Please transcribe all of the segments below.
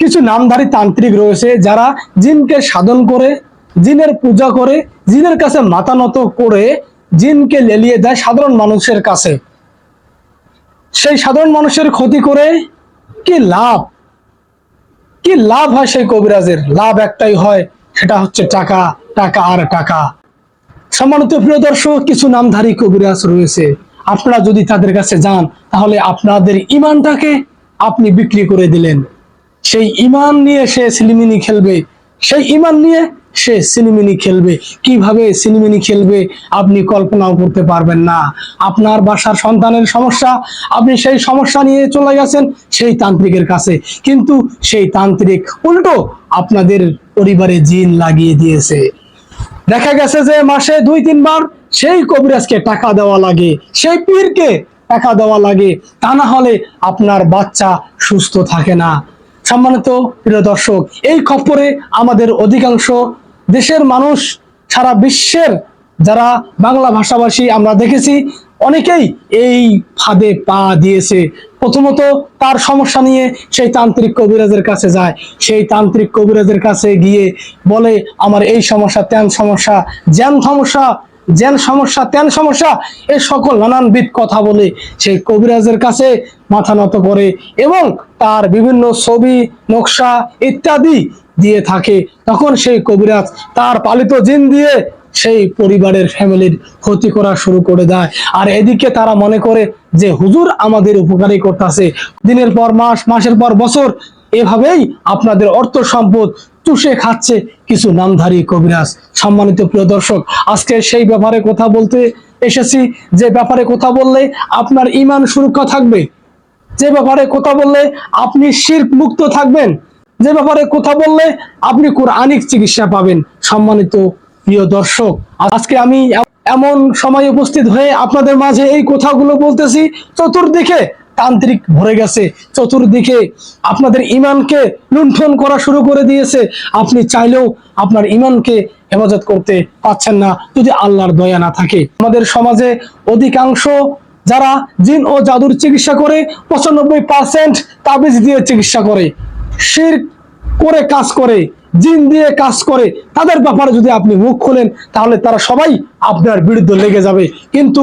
কিছু নামধারী তান্ত্রিক রয়েছে যারা জিনকে সাধন করে, জিনের পূজা করে, জিনের কাছে মাথা নত করে জিনকে লেলিয়ে দেয় সাধারণ মানুষের কাছে। সেই সাধারণ মানুষের ক্ষতি করে কি লাভ? কি লাভ হয় সেই কবিরাজের? লাভ একটাই হয়, সেটা হচ্ছে টাকা টাকা আর টাকা। সম্মানিত প্রিয় দর্শক, কিছু নামধারী কবিরাজ রয়েছে। আপনারা যদি তাদের কাছে যান, তাহলে আপনাদের ইমানটাকে আপনি বিক্রি করে দিলেন। সেই ইমান নিয়ে সে সিলিমিনি খেলবে, সেই ইমান নিয়ে সে সিনেমিনি খেলবে। কীভাবে সিনেমিনি খেলবে আপনি কল্পনাও করতে পারবেন না। আপনার বাসার সন্তানের সমস্যা, আপনি সেই সমস্যা নিয়ে চলে গেছেন সেই তান্ত্রিকের কাছে। কিন্তু সেই তান্ত্রিক উল্টো আপনাদের পরিবারে জিন লাগিয়ে দিয়েছে। দেখা গেছে যে মাসে দুই, তিনবার সেই কবিরাজকে টাকা দেওয়া লাগে, সেই পীরকে টাকা দেওয়া লাগে। তা না হলে আপনার বাচ্চা সুস্থ থাকে না। সম্মানিত প্রিয় দর্শক, এই খপ্পরে আমাদের অধিকাংশ দেশের মানুষ সারা বিশ্বের যারা বাংলা ভাষাভাষী আমরা দেখেছি, অনেকেই এই ফাঁদে পা দিয়েছে। প্রথমত তার সমস্যা নিয়ে সেই তান্ত্রিক কবিরাজের কাছে যায়। সেই তান্ত্রিক কবিরাজের কাছে গিয়ে বলে, আমার এই সমস্যা তেন সমস্যা, জ্যান সমস্যা জ্যান সমস্যা তেন সমস্যা, এ সকল নানানবিধ কথা বলে সেই কবিরাজের কাছে মাথা নত করে এবং তার বিভিন্ন ছবি, নকশা ইত্যাদি দিয়ে থাকে। তখন সেই কবিরাজ তার পালিত জিন দিয়ে সেই পরিবারের ফ্যামিলির ক্ষতি করা শুরু করে দেয়। আর এদিকে তারা মনে করে যে, হুজুর আমাদের উপকারী করতেছে। দিনের পর মাস, মাসের পর বছর, এভাবেই আপনাদের অর্থ সম্পদ চুষে খাচ্ছে কিছু নামধারী কবিরাজ। সম্মানিত প্রিয় দর্শক, আজকে সেই ব্যাপারে কথা বলতে এসেছি। যে ব্যাপারে কথা বললে আপনার ইমান সুরক্ষা থাকবে। যে ব্যাপারে কথা বললে আপনি শির্ক মুক্ত থাকবেন। যে ব্যাপারে কথা বললে আপনি কোরআনিক চিকিৎসা পাবেন। সম্মানিত প্রিয় দর্শক, আজকে আমি এমন সময় উপস্থিত হয়ে আপনাদের মাঝে এই কথাগুলো বলতেছি। চতুর্দিকে তান্ত্রিক ভরে গেছে, চতুর্দিকে আপনাদের ইমানকে লুণ্ঠন করা শুরু করে দিয়েছে। আপনি চাইলেও আপনার ইমানকে হেফাজত করতে পাচ্ছেন না, যদি আল্লাহর দয়া না থাকে। আমাদের সমাজে অধিকাংশ যারা জিন ও জাদুর চিকিৎসা করে, পঁচানব্বই পার্সেন্ট তাবিজ দিয়ে চিকিৎসা করে শির করে কাজ করে, জিন দিয়ে কাজ করে, তাদের ব্যাপারে যদি আপনি মুখ খোলেন, তাহলে তারা সবাই আপনার বিরুদ্ধে লেগে যাবে। কিন্তু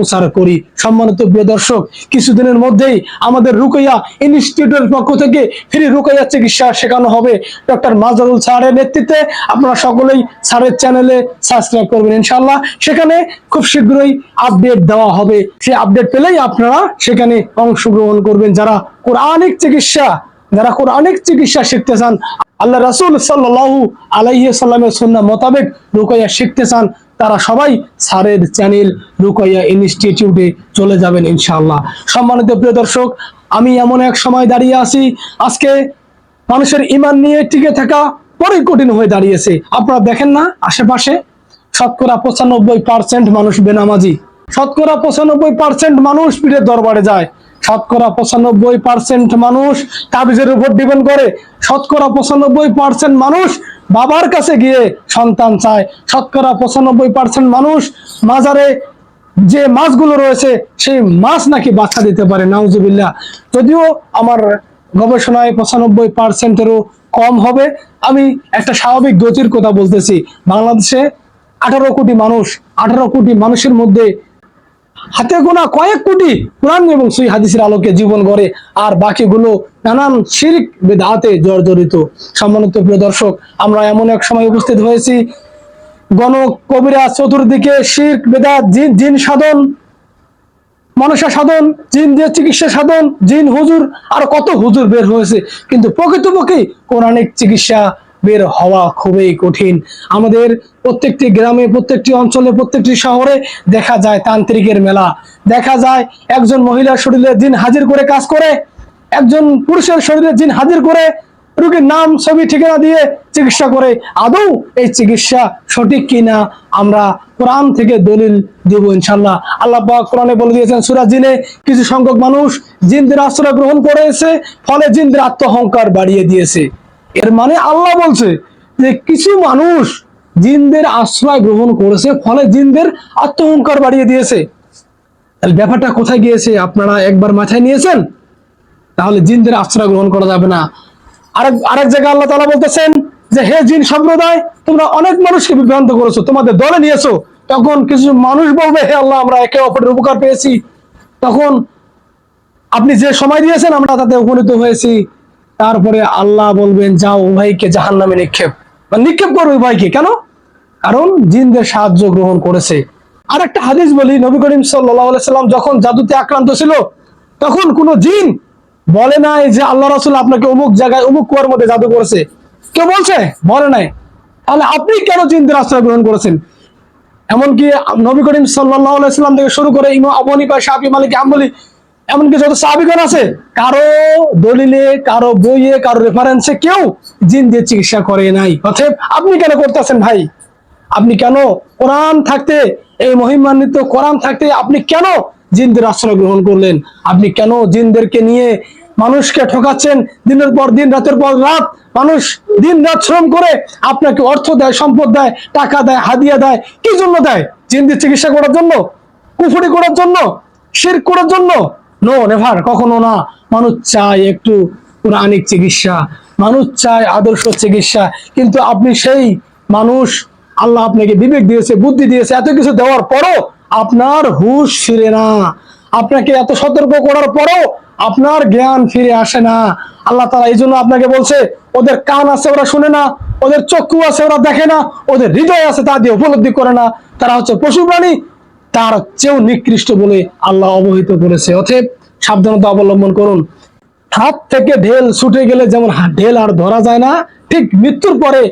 প্রচার করি। সম্মানিত প্রিয় দর্শক, কিছুদিনের মধ্যেই আমাদের রুকাইয়া ইনস্টিটিউটের পক্ষ থেকে ফ্রি রুকাইয়া চিকিৎসা শেখানো হবে। ডক্টর মাজরুল স্যারের নেতৃত্বে আপনারা সকলেই স্যারের চ্যানেলে সাবস্ক্রাইব করবেন ইনশাল্লাহ সেখানে খুব শীঘ্রই আপডেট দেওয়া হবে। সেই আপডেট পেলেই আপনারা সেখানে অংশগ্রহণ করবেন। যারা কোরআনিক চিকিৎসা, যারা কোরআনিক চিকিৎসা শিখতে চান, আল্লাহ রাসুল সাল্লাহ আলাইহি সাল্লামের সন্না মোতাবেক রুকাইয়া শিখতে চান তারা সবাই স্যারের চ্যানেল রুকাইয়া ইনস্টিটিউটে চলে যাবেন ইনশাআল্লাহ। সম্মানিত প্রিয় দর্শক, আমি এমন এক সময় দাঁড়িয়ে আছি। আজকে মানুষের ইমান নিয়ে টিকে থাকা বড়ই কঠিন হয়ে দাঁড়িয়েছে। আপনারা দেখেন না আশেপাশে? শতকরা পঁচানব্বই পার্সেন্ট মানুষ বেনামাজি। শতকরা পঁচানব্বই পার্সেন্ট মানুষ পীরের দরবারে যায়। শতকরা পঁচানব্বই পার্সেন্ট মানুষ তাবিজের উপর ডিপেন্ড করে। শতকরা পঁচানব্বই পার্সেন্ট মানুষ বাবার কাছে গিয়ে সন্তান চায়। শতকরা পঁচানব্বই পার্সেন্ট মানুষ মাজারে যে মাছগুলো রয়েছে, সেই মাছ নাকি বাচ্চা দিতে পারে, নাউজুবিল্লাহ। যদিও আমার গবেষণায় পঁচানব্বই পার্সেন্টেরও কম হবে। আমি একটা স্বাভাবিক গতির কথা বলতেছি। বাংলাদেশে আঠারো কোটি মানুষ, আঠারো কোটি মানুষের মধ্যে হাতে গোনা কয়েক কোটি কোরআন এবং সই হাদিসের আলোকে জীবন গড়ে, আর বাকিগুলো নানান শিরিক বেদাতে জর্জরিত। সম্মানিত প্রিয় দর্শক, আমরা এমন এক সময় উপস্থিত হয়েছি। গণ কবিরা চতুর্দিকে শির্ক বেদাত, জিন জিন সাধন, মনসা সাধন, জিন দিয়ে চিকিৎসা সাধন, জিন হুজুর, আর কত হুজুর বের হয়েছে। কিন্তু প্রকৃতপক্ষে কোরআনিক চিকিৎসা বের হওয়া খুবই কঠিন। আমাদের প্রত্যেকটি গ্রামে, প্রত্যেকটি অঞ্চলে, প্রত্যেকটি শহরে দেখা যায় তান্ত্রিকের মেলা। দেখা যায় একজন মহিলার শরীরে জিন হাজির করে কাজ করে একজন পুরুষের শরীরে জিন হাজির করে, রোগীর নাম, ছবি, ঠিকানা দিয়ে চিকিৎসা করে। আদৌ এই চিকিৎসা সঠিক কিনা আমরা কোরআন থেকে দলিল দেব ইনশাল্লাহ আল্লাহ কোরআনে বলে দিয়েছেন, সূরা জিনে কিছু সংখ্যক মানুষ জিনদের আশ্রয় গ্রহণ করেছে, ফলে জিনদের আত্মহংকার বাড়িয়ে দিয়েছে। এর মানে আল্লাহ বলছে যে কিছু মানুষ জিনদের আশ্রয় গ্রহণ করেছে, ফলে জিনদের আত্মহংকার বাড়িয়ে দিয়েছে। ব্যাপারটা কোথায় গিয়েছে? আপনারা একবার মাথায় নিয়েছেন? তাহলে জিনদের আশ্রয় গ্রহণ করা যাবে না। আরেক আরেক জায়গায় আল্লাহ তাআলা বলতেছেন যে, হে জিন সম্প্রদায়, তোমরা অনেক মানুষকে বিভ্রান্ত করেছ, তোমাদের দলে নিয়েছো। তখন কিছু মানুষ বলবে, হে আল্লাহ, আমরা একে অপরের উপকার পেয়েছি। তখন আপনি যে সময় দিয়েছেন, আমরা তাতে উপনীত হয়েছি। তারপরে আল্লাহ বলবেন, যাও উভয়কে জাহান নামে নিক্ষেপ। বা নিক্ষেপ করবে উভয়কে। কেন? কারণ জিনদের সাহায্য গ্রহণ করেছে। আর একটা হাদিস বলি, নবী করিম সাল্লাম যখন জাদুতে আক্রান্ত ছিল, তখন কোনো জিন বলে নাই যে আল্লাহ রসুল আপনাকে অমুক জায়গায় অমুক কুয়ার মধ্যে জাদু করেছে। কেউ বলছে? বলে নাই। তাহলে আপনি কেন জিনদের আশ্রয় গ্রহণ করেছেন? এমনকি নবী করিম সাল্লাহ সাল্লাম থেকে শুরু করে ইমা আবু হানিফা, শাফি, মালিক এমনকি যত আছে, কারও দলিলে, কারও বইয়ে, কারও রেফারেন্সে কেউ জিন দিয়ে চিকিৎসা করে নাই। অতএব আপনি কেন করতেছেন ভাই? আপনি কেন কোরআন থাকতে, এই মহিমান্বিত কোরআন থাকতে আপনি কেন জিনদের আশ্রয় গ্রহণ করলেন। আপনি কেন জিনদেরকে নিয়ে মানুষকে ঠকাচ্ছেন? দিনের পর দিন, রাতের পর রাত মানুষ দিন, রাত শ্রম করে আপনাকে অর্থ দেয়, সম্পদ দেয়, টাকা দেয়, হাদিয়া দেয়। কি জন্য দেয়? জিনদের চিকিৎসা করার জন্য? কুফুরি করার জন্য? শির করার জন্য? নো নেভার কখনো না। মানুষ চায় একটু পুরাণিক চিকিৎসা, মানুষ চায় আদর্শ চিকিৎসা, কিন্তু আপনি সেই মানুষ, আল্লাহ আপনাকে বিবেক দিয়েছে, বুদ্ধি দিয়েছে, এত কিছু দেওয়ার পরও আপনার হুশ ফিরে না। আপনাকে এত সতর্ক করার পরও আপনার জ্ঞান ফিরে আসে না। আল্লাহ তারা এই জন্য আপনাকে বলছে, ওদের কান আছে ওরা শুনে না, ওদের চক্ষু আছে ওরা দেখে না, ওদের হৃদয় আছে তা দিয়ে উপলব্ধি করে না। তারা হচ্ছে পশু প্রাণী তার চেয়েও নিকৃষ্ট বলে আল্লাহ অবহিত করেছে। অতএব সাবধানতা অবলম্বন করুন। হাত থেকে ঢেল ছুটে গেলে যেমন ঢেল আর ধরা যায় না, ঠিক মৃত্যুর পরে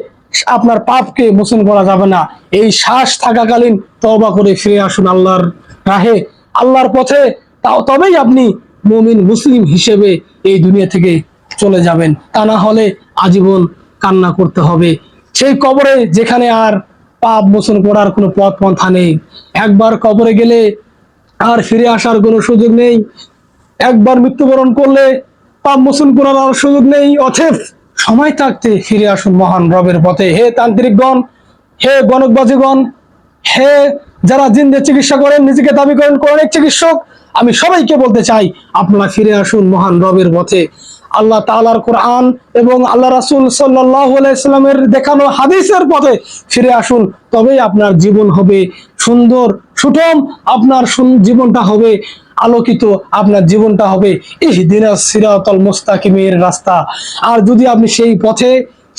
আপনার পাপকে মোচন করা যাবে না। এই শ্বাস থাকাকালীন তওবা করে ফিরে আসুন আল্লাহর রাহে, আল্লাহর পথে। তাও তবেই আপনি মুমিন, মুসলিম হিসেবে এই দুনিয়া থেকে চলে যাবেন। তা না হলে আজীবন কান্না করতে হবে। সেই কবরে যেখানে আর পাপ মোচন করার কোনো পথ পন্থা নেই। একবার কবরে গেলে আর ফিরে আসার কোনো সুযোগ নেই। একবার মৃত্যুবরণ করলে পাপ মোচন করার আর সুযোগ নেই। অথেব সময় থাকতে ফিরে আসুন মহান রবের পথে। হে তান্ত্রিকগণ, হে গণকবাজিগণ, হে যারা জিনদের চিকিৎসা করেন, নিজেকে দাবি করেন অনেক চিকিৎসক, আমি সবাইকে বলতে চাই, আপনারা ফিরে আসুন মহান রবের পথে। আল্লাহ তাআলার কোরআন এবং আল্লাহ রাসুল আলাইহি দেখানো হাদিসের পথে ফিরে আসুন, তবেই আপনার জীবন হবে সুন্দর, সুঠম, আপনার জীবনটা হবে আলোকিত আপনার জীবনটা হবে। সিরাতাল মুস্তাকিমের রাস্তা। আর যদি আপনি সেই পথে,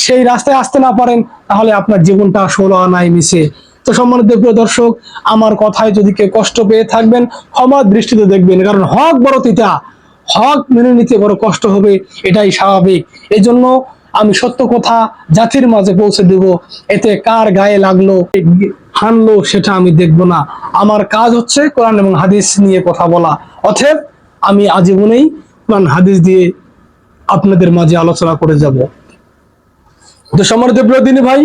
সেই রাস্তায় আসতে না পারেন, তাহলে আপনার জীবনটা ষোলো আনায় মিশে। তো সম্মানিত প্রিয় দর্শক, আমার কথায় যদি কেউ কষ্ট পেয়ে থাকবেন ক্ষমা দৃষ্টিতে দেখবেন। কারণ হক বড় তিতা হক মেনে নিতে বড় কষ্ট হবে, এটাই স্বাভাবিক। এই জন্য আমি সত্য কথা জাতির মাঝে পৌঁছে দেব। এতে কার গায়ে লাগল? হানলো সেটা আমি দেখব না। আমার কাজ হচ্ছে কোরআন এবং হাদিস নিয়ে কথা বলা। অতএব আমি আজীবনেই কোরআন, হাদিস দিয়ে আপনাদের মাঝে আলোচনা করে যাব। তো সম্মানিত প্রিয় দিনী ভাই,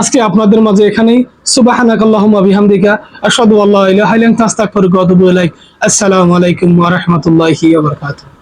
আজকে আপনাদের মাঝে এখানেই সুবহানাকাল্লাহুম্মা বিহামদিকা, আশহাদু আল্লা ইলাহা ইল্লা আনতা আস্তাগফিরুকা ওয়া আতুবু ইলাইক। আসসালামু আলাইকুম ওয়া